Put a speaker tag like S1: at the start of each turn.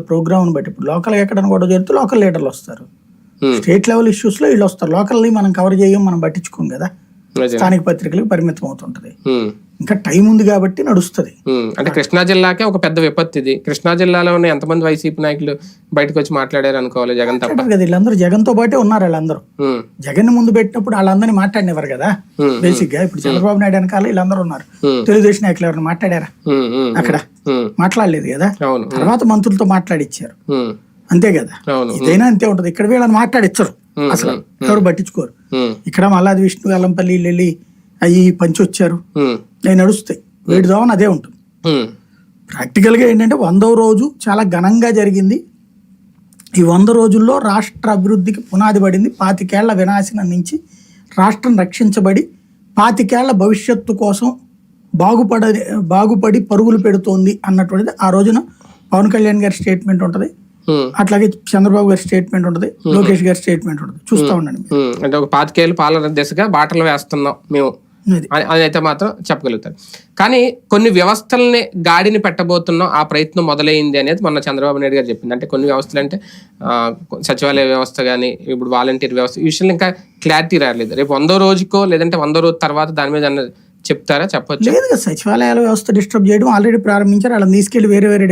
S1: Programme బట్టి. ఇప్పుడు local ఎక్కడ గొడవ జరిగితే లోకల్ లీడర్లు వస్తారు. స్టేట్ లెవెల్ ఇష్యూస్లో వీళ్ళు వస్తారు. లోకల్ని మనం కవర్ చేయం మనం పట్టించుకోం కదా. స్థానిక పత్రికలకు పరిమితం అవుతుంటది. ఇంకా టైం ఉంది కాబట్టి నడుస్తుంది.
S2: అంటే కృష్ణా జిల్లాకే ఒక పెద్ద విపత్తు ఇది. కృష్ణా జిల్లాలో ఉన్న ఎంతమంది వైసీపీ నాయకులు బయటకు వచ్చి మాట్లాడారు అనుకోవాలి జగన్ తప్ప.
S1: కదా వీళ్ళందరూ. జగన్తో పాటే ఉన్నారు వాళ్ళందరూ. జగన్ ముందు పెట్టినప్పుడు వాళ్ళందరినీ మాట్లాడినవారు కదా. బేసిక్గా ఇప్పుడు చంద్రబాబు నాయుడు వెనకాల వీళ్ళందరూ ఉన్నారు. తెలుగుదేశం నాయకులు ఎవరైనా మాట్లాడారా? అక్కడ మాట్లాడలేదు కదా. తర్వాత మంత్రులతో మాట్లాడిచ్చారు. అంతే కదా. ఇదైనా అంతే ఉంటది. ఇక్కడ వీళ్ళని మాట్లాడిచ్చరు. అసలు ఎవరు పట్టించుకోరు. ఇక్కడ మల్లాది విష్ణు వెల్లంపల్లి వీళ్ళు అవి పంచి వచ్చారు అవి నడుస్తాయి. దోవన అదే ఉంటుంది.
S2: ఉమ్,
S1: ప్రాక్టికల్గా ఏంటంటే వందో రోజు చాలా ఘనంగా జరిగింది. ఈ వంద రోజుల్లో రాష్ట్ర అభివృద్ధికి పునాది పడింది. పాతికేళ్ళ వినాశనం నుంచి రాష్ట్రం రక్షించబడి పాతికేళ్ళ భవిష్యత్తు కోసం బాగుపడ బాగుపడి పరుగులు పెడుతోంది అన్నటువంటిది ఆ రోజున పవన్ కళ్యాణ్ గారి స్టేట్మెంట్ ఉంటుంది. అట్లాగే చంద్రబాబు గారి స్టేట్మెంట్ ఉంటుంది లోకేష్ గారి స్టేట్మెంట్ ఉంటుంది. చూస్తూ ఉండండి.
S2: అంటే ఒక పాతికేళ్ళు పాలన దిశగా బాటలు వేస్తున్నాం మేము.
S1: అది.
S2: అని అయితే మాత్రం చెప్పగలుగుతారు. కానీ కొన్ని వ్యవస్థల్ని గాడిని పెట్టబోతున్నాం ఆ ప్రయత్నం మొదలైంది అనేది మొన్న చంద్రబాబు నాయుడు గారు చెప్పింది. అంటే కొన్ని వ్యవస్థలు అంటే సచివాలయ వ్యవస్థ కానీ ఇప్పుడు వాలంటీర్ వ్యవస్థ ఈ విషయంలో ఇంకా క్లారిటీ రాలేదు. రేపు వందో రోజుకో లేదంటే వందో రోజు తర్వాత దాని మీద చెప్తారా? చెప్పొచ్చు?
S1: లేదు సచివాలయాల వ్యవస్థ డిస్టర్బ్ చేయడం ఆల్రెడీ ప్రారంభించారు. వాళ్ళని తీసుకెళ్ళి వేరే వేరే